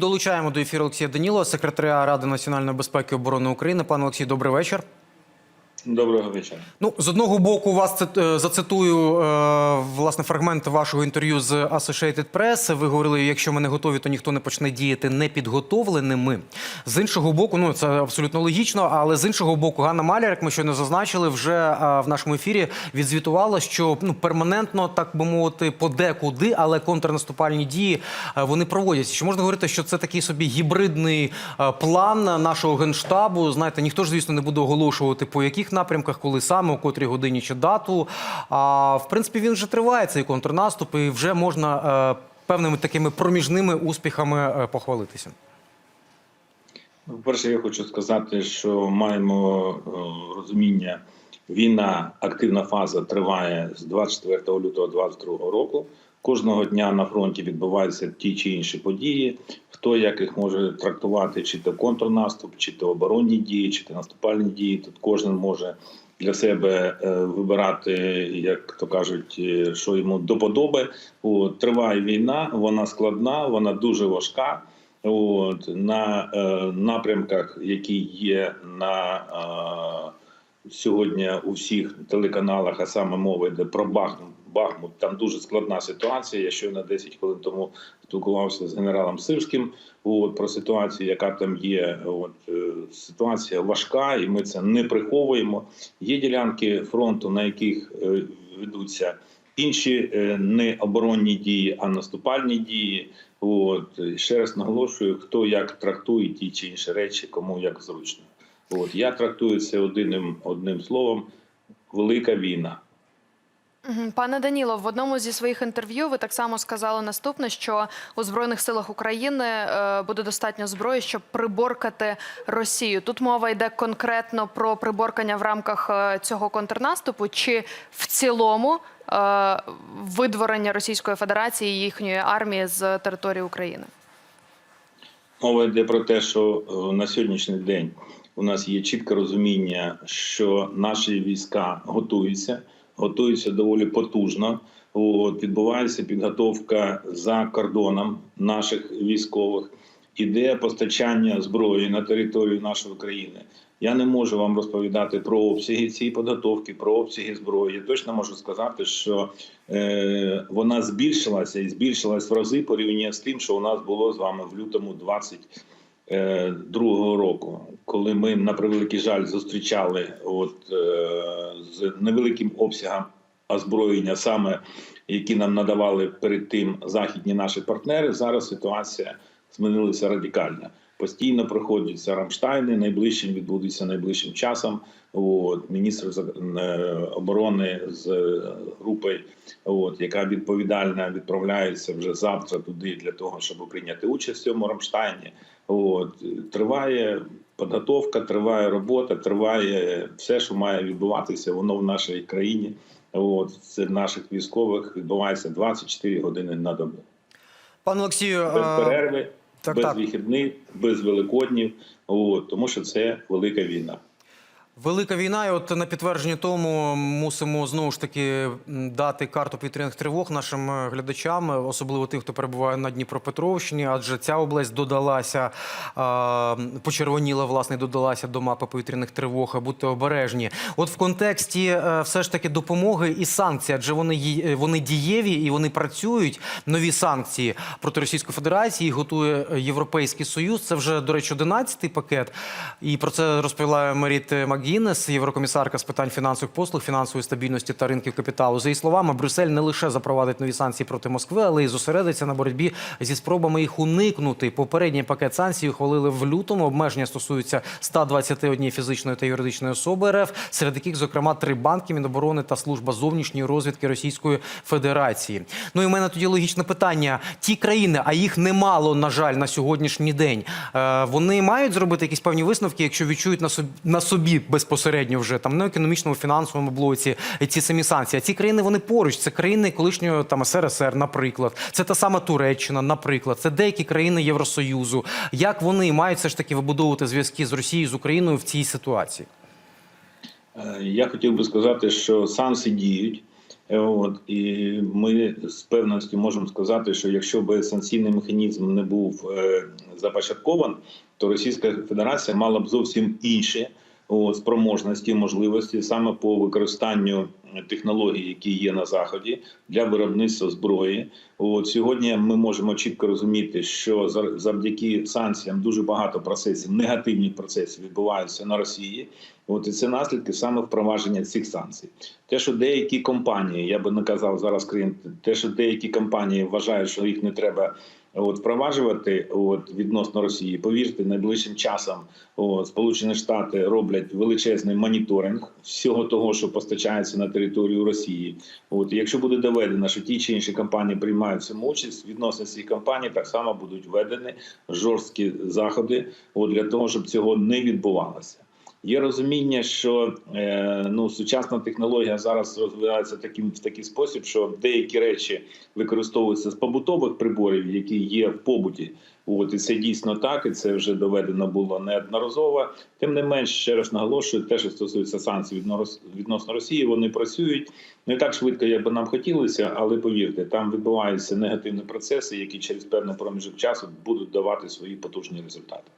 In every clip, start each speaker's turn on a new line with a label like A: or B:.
A: Долучаємо до ефіру Олексія Данілова, секретаря Ради національної безпеки і оборони України. Пане Олексій, добрий вечір.
B: Доброго вечора.
A: Ну, з одного боку, вас е, зацитую е, власне фрагмент вашого інтерв'ю з Associated Press. Ви говорили, якщо ми не готові, то ніхто не почне діяти непідготовленими. З іншого боку, ну це абсолютно логічно, але з іншого боку, Ганна Маляр, як ми щойно зазначили, вже е, в нашому ефірі відзвітувала, що ну перманентно, так би мовити, подекуди, але контрнаступальні дії вони проводяться. Чи можна говорити, що це такий собі гібридний план нашого генштабу? Знаєте, ніхто ж, звісно, не буде оголошувати по яких напрямках, коли саме, у котрій годині чи дату. А в принципі, він вже триває цей контрнаступ, і вже можна е, певними такими проміжними успіхами е, похвалитися.
B: По-перше, я хочу сказати, що маємо е, розуміння, війна, активна фаза триває з 24 лютого 2022 року. Кожного дня на фронті відбуваються ті чи інші події. Хто як їх може трактувати, чи то контрнаступ, чи то оборонні дії, чи то наступальні дії. Тут кожен може для себе е, вибирати, як то кажуть, е, що йому до подоби. Триває війна, вона складна, вона дуже важка. От на е, напрямках, які є на е, сьогодні у всіх телеканалах, а саме мова йде про Бахмут. Бахмут там дуже складна ситуація. Я щойно 10 хвилин тому спілкувався з генералом Сирським. От про ситуацію, яка там є. От е, ситуація важка, і ми це не приховуємо. Є ділянки фронту, на яких е, ведуться інші е, не оборонні дії, а наступальні дії. От ще раз наголошую, хто як трактує ті чи інші речі, кому як зручно. От я трактую це одним одним словом: велика війна.
C: Пане Даніло, в одному зі своїх інтерв'ю ви так само сказали наступне, що у збройних силах України е, буде достатньо зброї, щоб приборкати Росію. Тут мова йде конкретно про приборкання в рамках е, цього контрнаступу, чи в цілому е, видворення Російської Федерації і їхньої армії з території України.
B: Мова йде про те, що на сьогоднішній день у нас є чітке розуміння, що наші війська готуються, готуються доволі потужно. От, відбувається підготовка за кордоном наших військових. Іде постачання зброї на територію нашої країни. Я не можу вам розповідати про обсяги цієї підготовки, про обсяги зброї. Я точно можу сказати, що е, вона збільшилася і збільшилась в рази порівняно з тим, що у нас було з вами в лютому 22 року, коли ми на превеликий жаль зустрічали от е, з невеликим обсягом озброєння, саме які нам надавали перед тим західні наші партнери. Зараз ситуація змінилася радикально. Постійно проходяться Рамштайни, найближчим відбудеться найближчим часом. От міністр е, оборони з е, групи, от яка відповідальна відправляється вже завтра туди для того, щоб прийняти участь в цьому Рамштайні. От триває підготовка, триває робота, триває все, що має відбуватися. Воно в нашій країні. От це наших військових відбувається 24 години на добу.
A: Пане Олексію,
B: Без перерви,
A: так,
B: без
A: так.
B: вихідних, без великоднів. От, тому що це велика війна.
A: Велика війна, і от на підтвердження тому мусимо знову ж таки дати карту повітряних тривог нашим е, глядачам, е, особливо тим, хто перебуває на Дніпропетровщині, адже ця область додалася, почервоніла, власне, додалася до мапи повітряних тривог. Будьте обережні. От в контексті е, все ж таки допомоги і санкцій, адже вони вони дієві і вони працюють. Нові санкції проти Російської Федерації готує Європейський Союз. Це вже, до речі, 11-й пакет. І про це розповіла Маріт Меріт МакГіннес, єврокомісарка з питань фінансових послуг, фінансової стабільності та ринків капіталу. За її словами, Брюссель не лише запровадить нові санкції проти Москви, але й зосередиться на боротьбі зі спробами їх уникнути. Попередній пакет санкцій ухвалили в лютому. Обмеження стосуються 121 фізичної та юридичної особи РФ, серед яких, зокрема, три банки Міноборони та служба зовнішньої розвідки Російської Федерації. Ну і в мене тоді логічне питання: ті країни, а їх немало, на жаль, на сьогоднішній день. е, Вони мають зробити якісь певні висновки, якщо відчують на собі на собі безпосередньо вже там на економічному фінансовому блоці ці самі санкції. А ці країни вони поруч. Це країни колишнього там СРСР, наприклад. Це та сама Туреччина, наприклад. Це деякі країни Євросоюзу. Як вони мають все ж таки вибудовувати зв'язки з Росією з Україною в цій ситуації?
B: Е, Я хотів би сказати, що санкції діють. Е, От і ми з певністю можемо сказати, що якщо б санкційний механізм не був е, започаткований, то Російська Федерація мала б зовсім інші от, спроможності, можливості саме по використанню технологій, які є на заході для виробництва зброї. От сьогодні ми можемо чітко розуміти, що за- завдяки санкціям дуже багато процесів, негативних процесів відбуваються на Росії. От і це наслідки саме впровадження цих санкцій. Те, що деякі компанії, я би не казав зараз клієнт, те, що деякі компанії вважають, що їх не треба от впроваджувати от відносно Росії. Повірте, найближчим часом от, Сполучені Штати роблять величезний моніторинг всього того, що постачається на територію Росії. От якщо буде доведено, що ті чи інші компанії приймають цьому участь, відносно цих компаній так само будуть введені жорсткі заходи от, для того, щоб цього не відбувалося. Є розуміння, що е, ну сучасна технологія зараз розвивається таким в такий спосіб, що деякі речі використовуються з побутових приборів, які є в побуті. От і це дійсно так, і це вже доведено було неодноразово. Тим не менш, ще раз наголошую, те, що стосується санкцій відносно Росії, вони працюють не так швидко, як би нам хотілося, але повірте, там відбуваються негативні процеси, які через певний проміжок часу будуть давати свої потужні результати.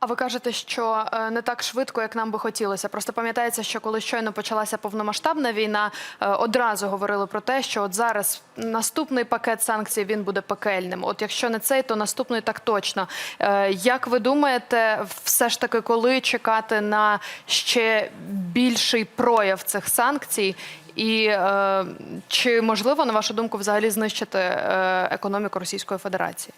C: А ви кажете, що е, не так швидко, як нам би хотілося. Просто пам'ятається, що коли щойно почалася повномасштабна війна, е, одразу говорили про те, що от зараз наступний пакет санкцій він буде пекельним. От якщо не цей, то наступний так точно. Е, Як ви думаєте, все ж таки, коли чекати на ще більший прояв цих санкцій? І чи можливо, на вашу думку, взагалі знищити економіку Російської Федерації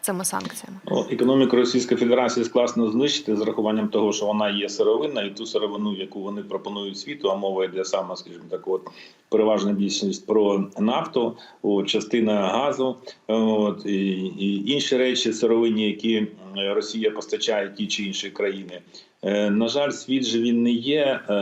C: цими санкціями?
B: Економіку Російської Федерації складно знищити з рахуванням того, що вона є сировинна, і ту сировину, яку вони пропонують світу, а мова йде саме, скажімо так, от переважна більшість про нафту, от, частина газу, от і, і інші речі сировинні, які Росія постачає ті чи інші країни. Е, На жаль, світ же він не є е,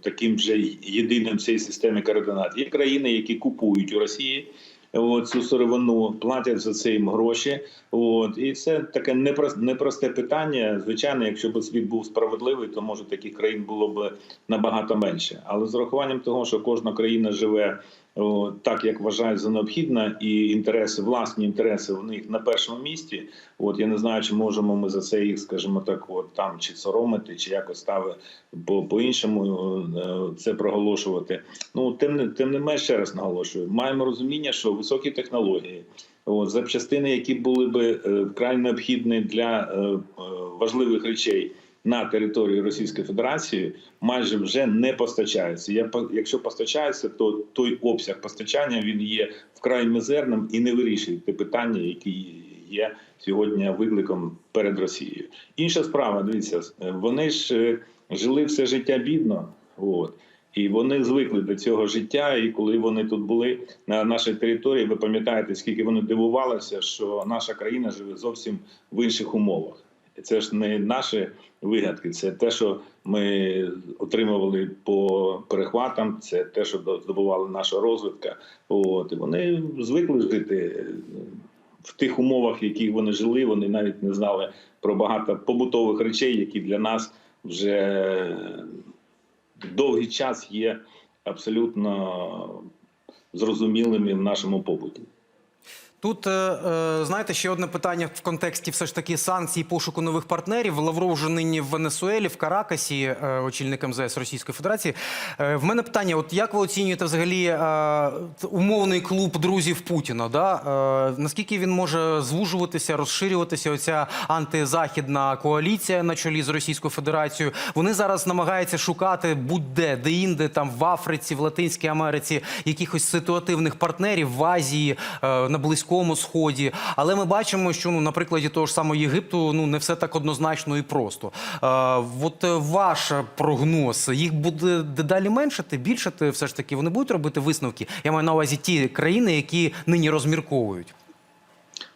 B: таким же єдиним в цій системі координат. Є країни, які купують у Росії от, цю сировину, платять за це їм гроші. От і це таке непросте, питання. Звичайно, якщо б світ був справедливий, то може таких країн було б набагато менше. Але з урахуванням того, що кожна країна живе так, як вважає за необхідне, і інтереси, власні інтереси в них на першому місці. От я не знаю, чи можемо ми за це їх, скажімо так, от там чи соромити, чи якось стави по, іншому е, це проголошувати. Ну тим не тим не менш ще раз наголошую. Маємо розуміння, що високі технології. От, запчастини, які були би е, вкрай необхідні для е, важливих речей на території Російської Федерації, майже вже не постачаються. Я по- якщо постачаються, то той обсяг постачання він є вкрай мізерним і не вирішує те питання, які є сьогодні викликом перед Росією. Інша справа, дивіться, е, вони ж е, жили все життя бідно. От. І вони звикли до цього життя. І коли вони тут були на нашій території, ви пам'ятаєте, скільки вони дивувалися, що наша країна живе зовсім в інших умовах. Це ж не наші вигадки, це те, що ми отримували по перехватам, це те, що здобувала наша розвідка. От і вони звикли жити в тих умовах, в яких вони жили. Вони навіть не знали про багато побутових речей, які для нас вже довгий час є абсолютно зрозумілими в нашому побуті.
A: Тут е, е, знаєте ще одне питання в контексті все ж таки санкцій пошуку нових партнерів. Лавров вже нині в Венесуелі, в Каракасі, е, очільник МЗС Російської Федерації. В мене питання: от як ви оцінюєте взагалі умовний клуб друзів Путіна? Да? Наскільки він може звужуватися, розширюватися? Оця антизахідна коаліція на чолі з Російською Федерацією. Вони зараз намагаються шукати будь-де, де-інде, там в Африці, в Латинській Америці, якихось ситуативних партнерів в Азії, на Близькому Сході. Але ми бачимо, що ну, на прикладі того ж самого Єгипту ну не все так однозначно і просто. Е, от ваш прогноз, їх буде дедалі меншати, більшати, все ж таки, вони будуть робити висновки. Я маю на увазі ті країни, які нині розмірковують.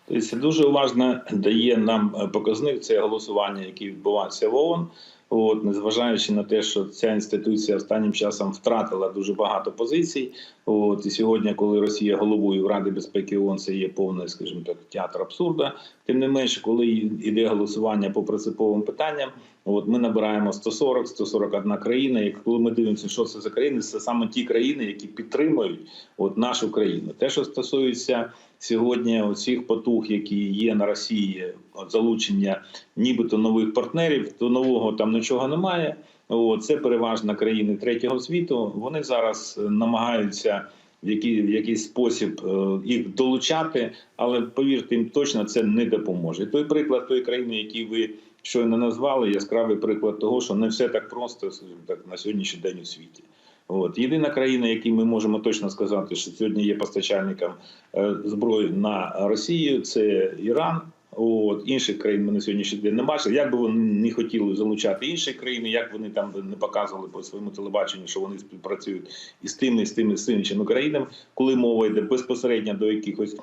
B: Тобто дуже уважно дає нам показник це голосування, яке відбувається в ООН. От незважаючи на те, що ця інституція останнім часом втратила дуже багато позицій. От і сьогодні, коли Росія головою в Ради безпеки ООН, це є повний, скажімо так, театр абсурда. Тим не менше, коли йде голосування по принциповим питанням, от ми набираємо 140, 141 країна. І коли ми дивимося, що це за країни, це саме ті країни, які підтримують от нашу країну. Те, що стосується сьогодні оцих потуг, які є на Росії, от залучення нібито нових партнерів, то нового там нічого немає. О, це переважно країни третього світу. Вони зараз е, намагаються в який, в якийсь спосіб е, їх долучати, але повірте, їм точно це не допоможе. Той приклад тої країни, який ви щойно назвали, яскравий приклад того, що не все так просто скажімо так на сьогоднішній день у світі. От єдина країна, якій ми можемо точно сказати, що сьогодні є постачальником е, зброї на Росію, це Іран. От інших країн ми на сьогоднішній день не бачили. Як би вони не хотіли залучати інші країни, як вони там не показували по своєму телебаченню, що вони співпрацюють із тими, і з тими, з іншими країнами, коли мова йде безпосередньо до якихось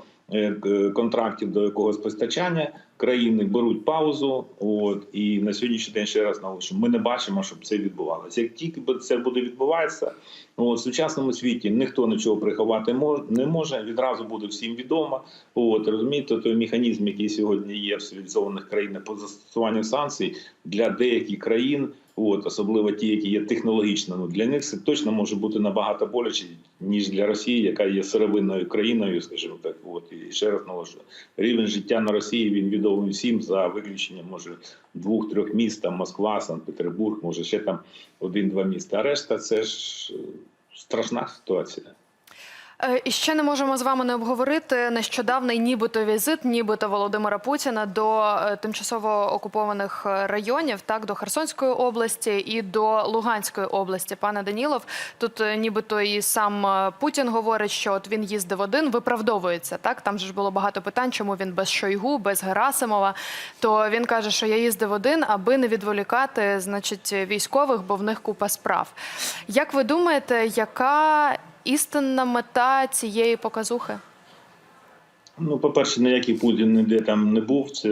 B: контрактів, до якогось постачання, країни беруть паузу. От і на сьогоднішній день ще раз наголошую, ми не бачимо, щоб це відбувалося. Як тільки це буде відбуватися, от, в сучасному світі ніхто нічого приховати не може. Відразу буде всім відомо. От розумієте, той механізм, який сьогодні є в цивілізованих країнах по застосуванню санкцій для деяких країн, от особливо ті, які є технологічно, ну для них це точно може бути набагато боляче ніж для Росії, яка є сировинною країною, скажімо так. От і ще раз наложу рівень життя на Росії він відомий всім за виключенням може двох-трьох міст, там Москва, Санкт-Петербург, може ще там один-два міста. А решта це ж е, страшна ситуація.
C: Е, І ще не можемо з вами не обговорити нещодавний нібито візит, нібито Володимира Путіна до е, тимчасово окупованих е, районів, так до Херсонської області і до Луганської області. Пане Данілов, тут нібито і сам Путін говорить, що от він їздив один, виправдовується. Так там же ж було багато питань, чому він без Шойгу, без Герасимова. То він каже, що я їздив один, аби не відволікати, значить, військових, бо в них купа справ. Як ви думаєте, яка істинна мета цієї показухи?
B: Ну, по-перше, ніякий Путін ніде там не був. Це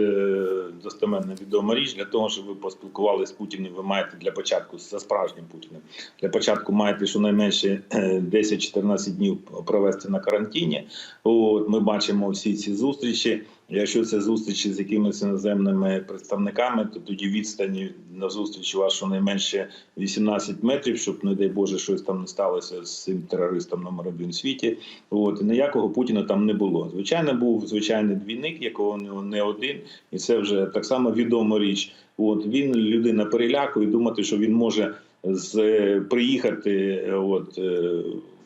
B: достеменно відома річ. Для того, щоб ви поспілкувалися з Путіним, ви маєте для початку за справжнім Путіним. Для початку маєте щонайменше е, 10-14 днів провести на карантині. От ми бачимо всі ці зустрічі. Якщо це зустрічі з якимись іноземними представниками, то тоді відстані на зустріч у вас щонайменше 18 метрів, щоб, не дай Боже, щось там не сталося з цим терористом номер один в світі. От і ніякого Путіна там не було. Звичайно, був звичайний двійник, якого не- один, і це вже так само відома річ. От він людина переляку, і думати, що він може з приїхати, е, от е,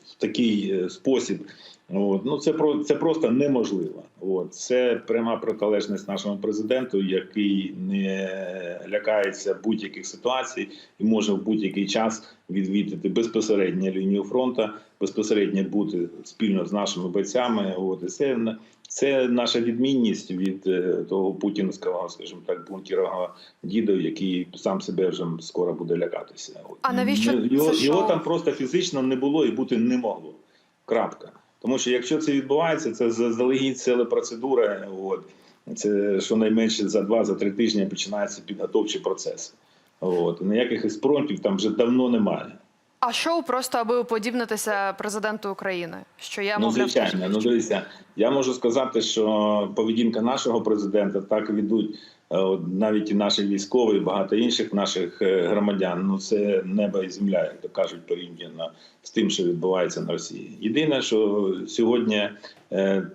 B: в такий е, спосіб. От ну це про це просто неможливо. От це пряма протилежність нашому президенту, який не лякається будь-яких ситуацій і може в будь-який час відвідати безпосередньо лінію фронту, безпосередньо бути спільно з нашими бойцями. От і це це наша відмінність від е, того путінського, скажімо так, бункерового діда, який сам себе вже скоро буде лякатися. От.
C: А навіщо
B: Не-
C: це
B: його, його там просто фізично не було і бути не могло. Крапка. Тому що якщо це відбувається, це заздалегідь ціла процедура. От це щонайменше за два за три тижні починаються підготовчі процеси. От ніяких еспромтів там вже давно немає.
C: А шоу просто аби уподібнитися президенту України, що я
B: Ну, звичайно, ну дивіться, я можу сказати, що поведінка нашого президента так ведуть навіть і наші військові, і багато інших наших е, громадян. Ну це небо і земля, як то кажуть, порівняно з тим, що відбувається на Росії. Єдине, що сьогодні е,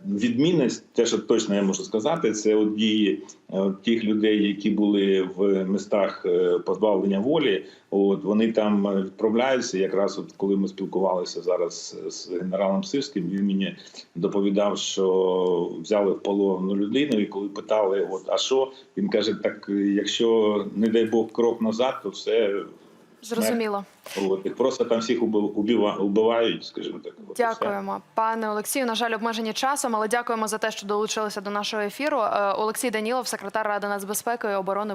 B: відмінність, те, що точно я можу сказати, це от дії е, от тих людей, які були в містах е, позбавлення волі. От вони там е, відправляються. Якраз от коли ми спілкувалися зараз з генералом Сирським, він мені доповідав, що взяли в полон людину, і коли питали, от а що він каже: так якщо не дай Бог крок назад, то все
C: Зрозуміло.
B: от просто там всіх убив- убива- убивають, скажімо так.
C: Дякуємо, пане Олексію. На жаль, обмежені часом, але дякуємо за те, що долучилися до нашого ефіру. Е, Олексій Данілов, секретар Ради нацбезпеки і оборони.